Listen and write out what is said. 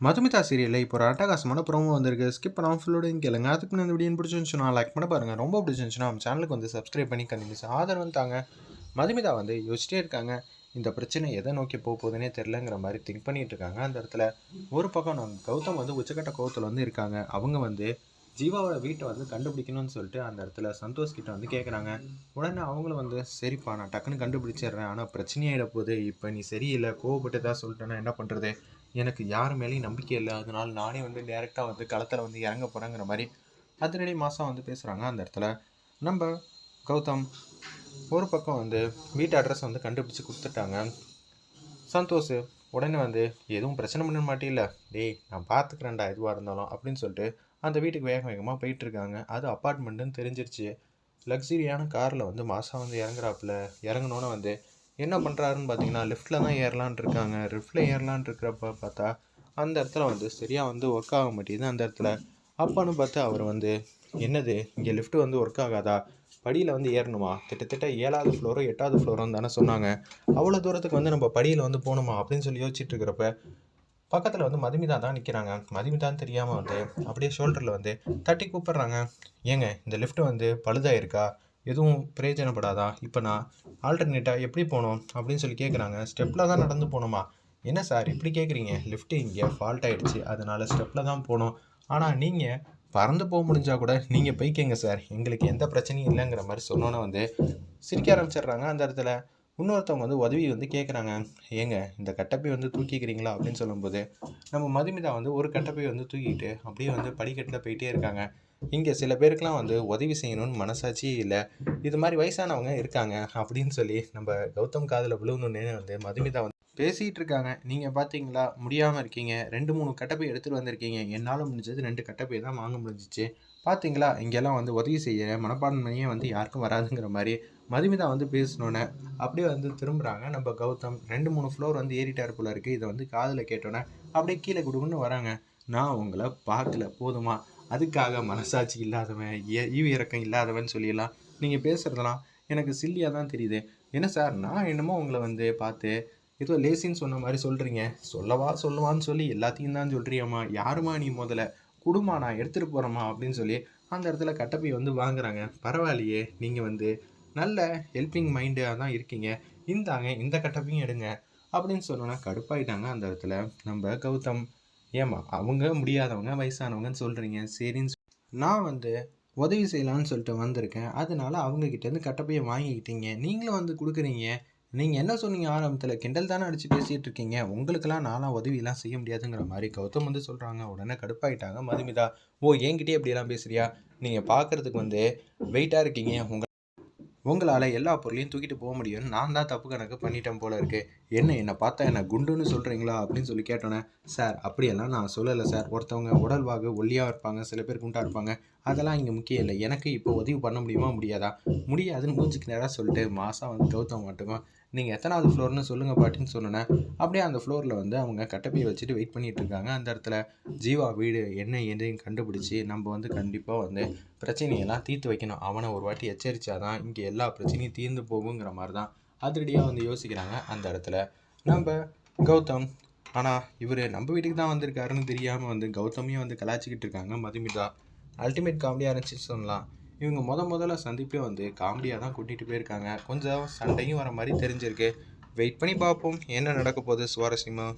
மதுமிதா சீரியலில் இப்போ ஒரு அட்டகாசமான ப்ரோமோ வந்திருக்கு. ஸ்கிப் பண்ணாமல் ஃபுல்லோடையும் கேளுங்க. அதுக்கு முன்னாடி இந்த வீடியோ பிடிச்சிருந்துச்சுன்னா லைக் பண்ண பாருங்கள் ரொம்ப பிடிச்சிருந்துச்சுன்னா நம்ம சேனலுக்கு வந்து சப்ஸ்கிரைப் பண்ணி கண்டிப்பாக ஆதரவு தாங்க. மதுமிதா வந்து யோசிச்சிட்டே இருக்காங்க. இந்த பிரச்சனை எதை நோக்கி போக போகுதுன்னே தெரிலங்கிற மாதிரி திங்க் பண்ணிட்டு இருக்காங்க. அந்த இடத்துல ஒரு பக்கம் நம்ம கௌதம் வந்து உச்சக்கட்ட கோவத்தில் வந்து இருக்காங்க. அவங்க வந்து ஜீவாவோட வீட்டை வந்து கண்டுபிடிக்கணும்னு சொல்லிட்டு அந்த இடத்துல சந்தோஷ் கிட்ட வந்து கேட்குறாங்க உடனே அவங்களும் வந்து சரிப்பா நான் டக்குன்னு கண்டுபிடிச்சிடுறேன். ஆனால் பிரச்சனையாயிட போகுது. இப்போ நீ சரியில்லை கோவப்பட்டு தான் சொல்லிட்டேன்னா என்ன பண்ணுறது எனக்கு யார் மேலேயும் நம்பிக்கை இல்லை. நானே வந்து டேரெக்டாக வந்து களத்தில் வந்து இறங்க போகிறேங்கிற மாதிரி அதிரடி மாதம் வந்து பேசுகிறாங்க அந்த இடத்துல. நம்ம கௌதம் ஒரு பக்கம் வந்து வீட்டு அட்ரஸ் வந்து கண்டுபிடிச்சி கொடுத்துட்டாங்க. சந்தோஷ் உடனே வந்து எதுவும் பிரச்சனை பண்ண மாட்டேல டேய் நான் பார்த்துக்கிறேன்டா எதுவாக இருந்தாலும் அப்படின்னு சொல்லிட்டு அந்த வீட்டுக்கு வேக வேகமாக போயிட்டுருக்காங்க அது அப்பார்ட்மெண்ட்டுன்னு தெரிஞ்சிருச்சு. லக்ஸுரியான காரில் வந்து மாதம் வந்து இறங்குறாப்புல. இறங்கினோன்னு வந்து என்ன பண்ணுறாருன்னு பார்த்தீங்கன்னா லெஃப்ட்டில் தான் ஏறலான் இருக்காங்க. லிஃப்ட்டில் ஏறலான் இருக்கிறப்ப பார்த்தா அந்த இடத்துல வந்து சரியாக வந்து ஒர்க் ஆக மாட்டேங்குது. அந்த இடத்துல அப்பான்னு பார்த்து அவர் வந்து என்னது? இங்கே லிஃப்ட் வந்து ஒர்க் ஆகாதா? படியில் வந்து ஏறணுமா? கிட்டத்தட்ட ஏழாவது ஃப்ளோரோ எட்டாவது ஃப்ளோரோன்னு தானே சொன்னாங்க. அவ்வளோ தூரத்துக்கு வந்து நம்ம படியில் வந்து போகணுமா? அப்படின்னு சொல்லி யோசிச்சுட்டு இருக்கிறப்ப பக்கத்தில் வந்து மதுமிதா தான் நிற்கிறாங்க மதுமிதான்னு தெரியாமல் வந்து அப்படியே ஷோல்டரில் வந்து தட்டி கூப்பிட்றாங்க. ஏங்க இந்த லிஃப்ட் வந்து பழுதாக இருக்கா எதுவும் பிரயோஜனப்படாதா? இப்போ நான் ஆல்டர்னேட்டாக எப்படி போகணும் அப்படின்னு சொல்லி கேட்குறாங்க ஸ்டெப்பில் தான் நடந்து போகணுமா என்ன சார் இப்படி கேட்குறீங்க லிஃப்ட்டு இங்கே ஃபால்ட் ஆகிடுச்சு அதனால் ஸ்டெப்பில் தான் போகணும் ஆனால் நீங்கள் பறந்து போக முடிஞ்சால் கூட நீங்கள் போய்க்கங்க சார். எங்களுக்கு எந்த பிரச்சனையும் இல்லைங்கிற மாதிரி சொன்னோன்னே வந்து சிரிக்க ஆரம்பிச்சிடுறாங்க அந்த இடத்துல. இன்னொருத்தவங்க வந்து உதவி வந்து கேட்குறாங்க ஏங்க இந்த கட்டப்பை வந்து தூக்கிக்கிறீங்களா? அப்படின்னு சொல்லும்போது நம்ம மதுமிதா வந்து ஒரு கட்டப்பை வந்து தூக்கிட்டு அப்படியே வந்து படிக்கட்டில் போயிட்டே இருக்காங்க. இங்கே சில பேருக்குலாம் வந்து உதவி செய்யணும்னு மனசாட்சியே இல்லை. இது மாதிரி வயசானவங்க இருக்காங்க அப்படின்னு சொல்லி நம்ம கௌதம் காதில் விழுவணுன்னே வந்து மதுமிதா வந்து பேசிகிட்டு இருக்காங்க நீங்கள் பார்த்தீங்களா? முடியாமல் இருக்கீங்க. ரெண்டு மூணு கட்டப்பை எடுத்துகிட்டு வந்திருக்கீங்க. என்னால் முடிஞ்சது ரெண்டு கட்டப்பை தான் வாங்க முடிஞ்சிச்சு. பார்த்தீங்களா? இங்கெல்லாம் வந்து உதவி செய்ய மனப்பான்மையே வந்து யாருக்கும் வராதுங்கிற மாதிரி மதுமிதா வந்து பேசினோன்னே அப்படியே வந்து திரும்புகிறாங்க நம்ம கௌதம் ரெண்டு மூணு ஃப்ளோர் வந்து ஏறிட்டார் போல இருக்குது இதை வந்து காதில் கேட்டோன்னே அப்படியே கீழே கொடுக்குன்னு வராங்க. நான் உங்களை பார்க்கல போதுமா? அதுக்காக மனசாட்சி இல்லாதவன் ஈவி இறக்கம் இல்லாதவன் சொல்லிடலாம் நீங்கள் பேசுகிறதெல்லாம் எனக்கு சில்லியாக தான் தெரியுது. என்ன சார்? நான் என்னமோ உங்களை வந்து பார்த்து ஏதோ லேசின்னு சொன்ன மாதிரி சொல்கிறீங்க சொல்லவா சொல்லுவான்னு சொல்லி எல்லாத்தையும் தான் சொல்கிறியம்மா யாருமா நீ முதல்ல? குடும்பம் நான் எடுத்துகிட்டு போகிறேம்மா அப்படின்னு சொல்லி அந்த இடத்துல கட்டப்பை வந்து வாங்குறாங்க. பரவாயில்லையே நீங்கள் வந்து நல்ல ஹெல்பிங் மைண்டாக தான் இருக்கீங்க. இந்தாங்க இந்த கட்டப்பையும் எடுங்க அப்படின்னு சொன்னோன்னா கடுப்பாயிட்டாங்க அந்த இடத்துல. நம்ம கௌதம் ஏமா அவங்க முடியாதவங்க வயசானவங்கன்னு சொல்கிறீங்க சரின்னு நான் வந்து உதவி செய்யலான்னு சொல்லிட்டு வந்திருக்கேன். அதனால அவங்கக்கிட்டேருந்து கட்டப்பையை வாங்கிக்கிட்டீங்க. நீங்களும் வந்து கொடுக்குறீங்க. நீங்கள் என்ன சொன்னீங்க ஆரம்பத்தில்? கிண்டல் தானே அடித்து பேசிகிட்டு இருக்கீங்க. உங்களுக்கெல்லாம் நான்லாம் உதவியெல்லாம் செய்ய முடியாதுங்கிற மாதிரி கௌதம் வந்து சொல்கிறாங்க உடனே கடுப்பாயிட்டாங்க. மதுமிதா ஓ என்கிட்டயே எப்படியெல்லாம் பேசுகிறியா நீங்கள் பார்க்குறதுக்கு வந்து வெயிட்டாக இருக்கீங்க. உங்கள் உங்களால் எல்லா பொருளையும் தூக்கிட்டு போக முடியும்னு நான் தான் தப்பு கணக்கு பண்ணிட்டேன் போல இருக்கு. என்ன என்னை பார்த்தா என்ன குண்டுன்னு சொல்கிறீங்களா அப்படின்னு சொல்லி கேட்டோன்னே சார் அப்படியெல்லாம் நான் சொல்லலை சார். ஒருத்தவங்க உடல்வாகு ஒல்லியாக இருப்பாங்க. சில பேர் குண்டாக இருப்பாங்க. அதெல்லாம் இங்கே முக்கியம் இல்லை. எனக்கு இப்போ உதவி பண்ண முடியுமா? முடியாதா? முடியாதுன்னு மூஞ்சிக்கு நேராக சொல்லிட்டு மாதம் வந்து கௌதம் மாட்டுமா நீங்கள் எத்தனாவது ஃப்ளோர்னு சொல்லுங்கள் பாட்டின்னு சொன்னேன் அப்படியே அந்த ஃப்ளோரில் வந்து அவங்க கட்டப்பையை வச்சுட்டு வெயிட் பண்ணிகிட்டு இருக்காங்க. அந்த இடத்துல ஜீவா வீடு என்ன எதையும் கண்டுபிடிச்சி நம்ம வந்து கண்டிப்பாக வந்து பிரச்சனையெல்லாம் தீர்த்து வைக்கணும். அவனை ஒரு வாட்டி எச்சரித்தாதான் இங்கே எல்லா பிரச்சனையும் தீர்ந்து போகுங்கிற மாதிரி தான் அதிரடியாக வந்து யோசிக்கிறாங்க அந்த இடத்துல. நம்ம கௌதம் ஆனால் இவர் நம்ம வீட்டுக்கு தான் வந்திருக்காருன்னு தெரியாமல் வந்து கௌதமையும் வந்து கலாச்சிக்கிட்டு இருக்காங்க. மதுமிதா அல்டிமேட் காமெடியாக இருந்துச்சு சொல்லலாம். இவங்க முத முதல்ல சந்திப்பே வந்து காமெடியாக தான் கூட்டிகிட்டு போயிருக்காங்க. கொஞ்சம் சண்டையும் வர மாதிரி தெரிஞ்சிருக்கு. வெயிட் பண்ணி பார்ப்போம். என்ன நடக்க போகுது சுவாரஸ்யமாக